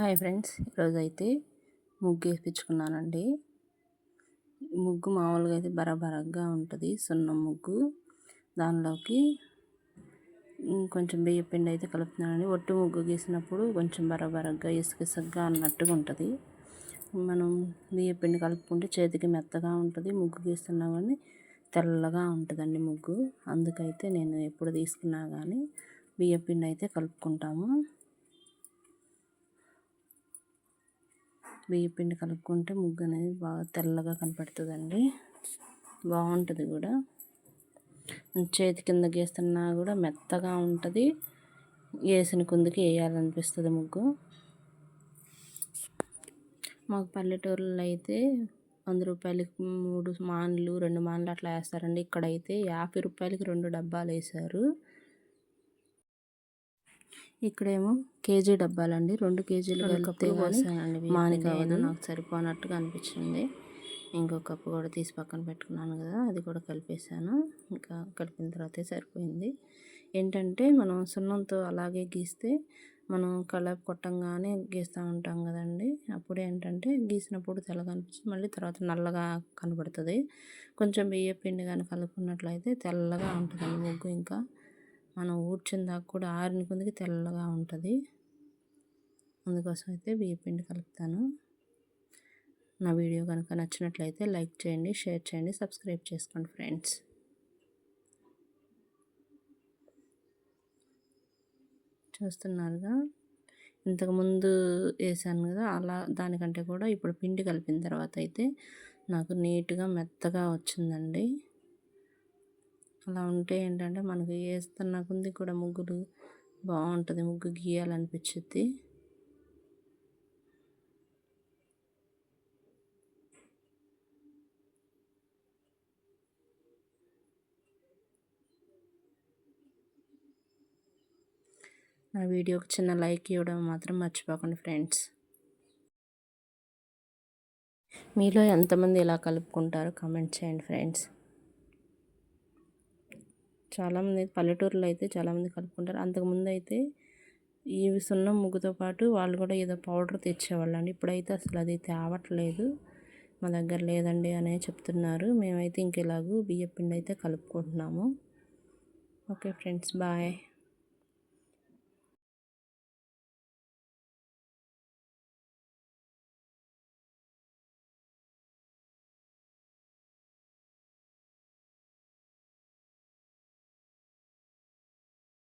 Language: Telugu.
హాయ్ ఫ్రెండ్స్ ఈరోజు అయితే ముగ్గు వేయించుకున్నానండి ముగ్గు మామూలుగా అయితే బరబరగ్గా ఉంటుంది సున్నం ముగ్గు. దానిలోకి కొంచెం బియ్య పిండి అయితే కలుపుతున్నానండి. ఒట్టు ముగ్గు గీసినప్పుడు కొంచెం బరబరగ్గా ఇసుకిసగ్గా అన్నట్టుగా ఉంటుంది. మనం బియ్య పిండి కలుపుకుంటే చేతికి మెత్తగా ఉంటుంది ముగ్గు గీస్తున్నా కానీ తెల్లగా ఉంటుందండి ముగ్గు. అందుకైతే నేను ఎప్పుడు తీసుకున్నా కానీ బియ్య పిండి అయితే కలుపుకుంటాము. బియ్య పిండి కలుపుకుంటే ముగ్గు అనేది బాగా తెల్లగా కనపడుతుందండి. బాగుంటుంది కూడా. చేతి కింద గీస్తున్నా కూడా మెత్తగా ఉంటుంది. వేసిన కుందికి వేయాలనిపిస్తుంది ముగ్గు. మాకు పల్లెటూరులో అయితే వంద రూపాయలకి మూడు మాన్లు రెండు మాన్లు అట్లా వేస్తారండి. ఇక్కడైతే యాభై రూపాయలకి రెండు డబ్బాలు వేశారు. ఇక్కడేమో కేజీ డబ్బాలండి. రెండు కేజీలు కలిపితే మానిక నాకు సరిపోనట్టుగా అనిపించింది. ఇంకో కప్పు కూడా తీసి పక్కన పెట్టుకున్నాను కదా అది కూడా కలిపేసాను ఇంకా కలిపిన తర్వాతే సరిపోయింది. ఏంటంటే మనం సున్నంతో అలాగే గీస్తే మనం కలర్ కొట్టంగానే గీస్తూ ఉంటాం కదండి. అప్పుడు ఏంటంటే గీసినప్పుడు తెల్లగా అనిపిస్తుంది మళ్ళీ తర్వాత నల్లగా కనబడుతుంది. కొంచెం బియ్య పిండి కానీ కలుపుకున్నట్లయితే తెల్లగా ఉంటుందండి ముగ్గు ఇంకా. మనం ఊడ్చిన దాకా కూడా ఆరిన కొందికి తెల్లగా ఉంటుంది. అందుకోసం అయితే బియ్యపిండి కలుపుతాను. నా వీడియో కనుక నచ్చినట్లయితే లైక్ చేయండి షేర్ చేయండి సబ్స్క్రైబ్ చేసుకోండి ఫ్రెండ్స్. చూస్తున్నారుగా? ఇంతకుముందు వేసాను కదా అలా దానికంటే కూడా ఇప్పుడు పిండి కలిపిన తర్వాత అయితే నాకు నీట్గా మెత్తగా వచ్చిందండి. అలా ఉంటే ఏంటంటే మనకు వేస్తున్న కొంది కూడా ముగ్గులు బాగుంటుంది. ముగ్గు గీయాలనిపించుద్ది నా వీడియోకి చిన్న లైక్ ఇవ్వడం మాత్రం మర్చిపోకండి ఫ్రెండ్స్. మీలో ఎంతమంది ఇలా కలుపుకుంటారో కామెంట్ చేయండి ఫ్రెండ్స్. చాలామంది పల్లెటూరులో అయితే చాలామంది కలుపుకుంటారు. అంతకుముందు అయితే ఈ సున్నం ముగ్గుతో పాటు వాళ్ళు కూడా ఏదో పౌడర్ తెచ్చేవాళ్ళు అండి ఇప్పుడైతే అసలు అది తేవట్లేదు. మా దగ్గర లేదండి అనే చెప్తున్నారు. మేమైతే ఇంకెలాగూ బియ్య పిండి అయితే కలుపుకుంటున్నాము. Okay friends bye.